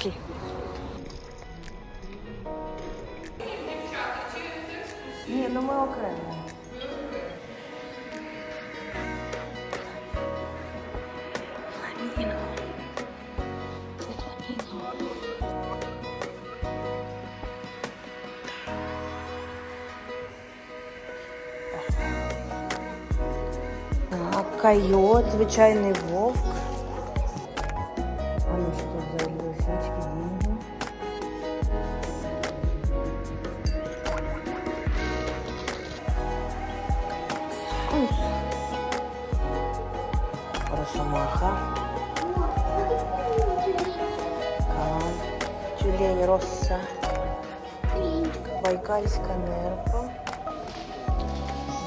Cheese. Пошли. Ні, ну ми окремо. Фламінго. Це фламінго. Так, койот, звичайний вовк. Росомаха. Кан. Тюлень Росса. Байкальська нерпа.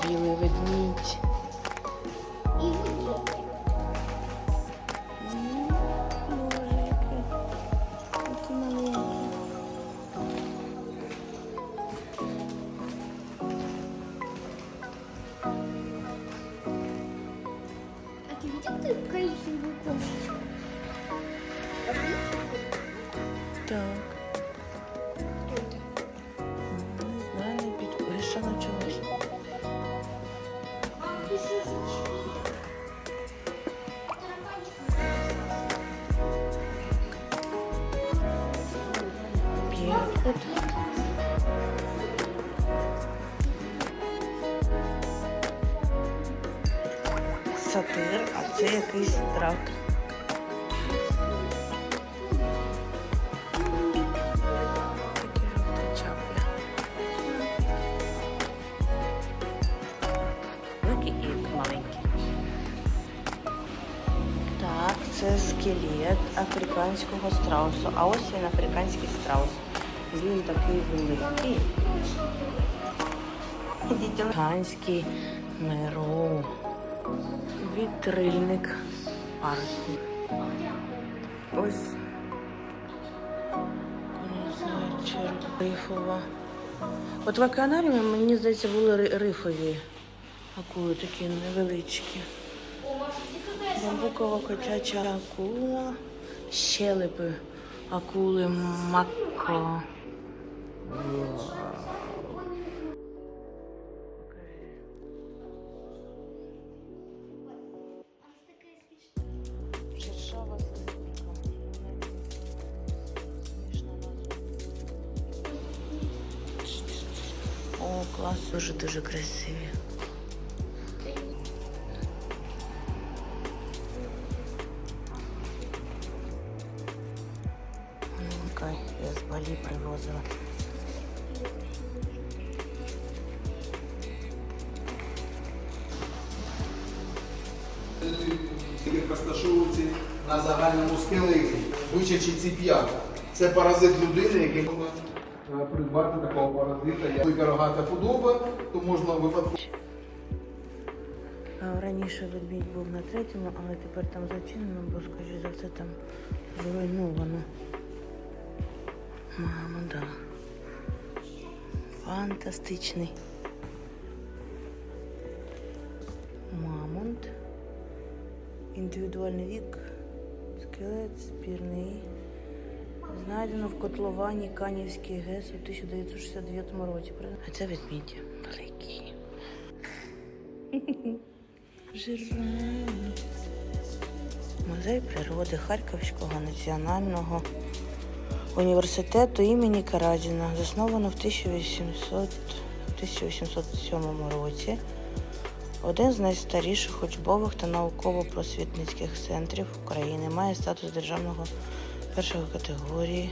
Білий ведмідь. А ты коричневую кошечку? Так. Кто это? Не знаю, не під... Сатир, а це якийсь. Так, це скелет африканського страусу. А ось він африканський страус. Він такий великий. Африканський меру. Вітрильник. Парусник. Ось. Рифова. От в океанаріумі, мені здається, були рифові акули такі невеличкі. Бамбукова котяча акула, щелепи, акули мако. Клас, дуже-дуже красиві. Маленька, я з Балі привозила. розташовуються на загальному скелеті, вичачі ці п'ята. Це паразит людини, який придбати такого паразита. Як рогата худоба, то можна випадково. А Раніше ведмідь був на третьому, але тепер там зачинено, бо, скоріш за все, там зруйновано. Мамо, да. Фантастичний. Мамонт. Індивідуальний вік. Скелет спірний. Знайдено в котловані Канівський ГЕС у 1969 році. А це ведмідь великий. Музей природи Харківського національного університету імені Каразіна, засновано в 1800, 1807 році. Один з найстаріших учбових та науково-просвітницьких центрів України має статус державного першої категорії.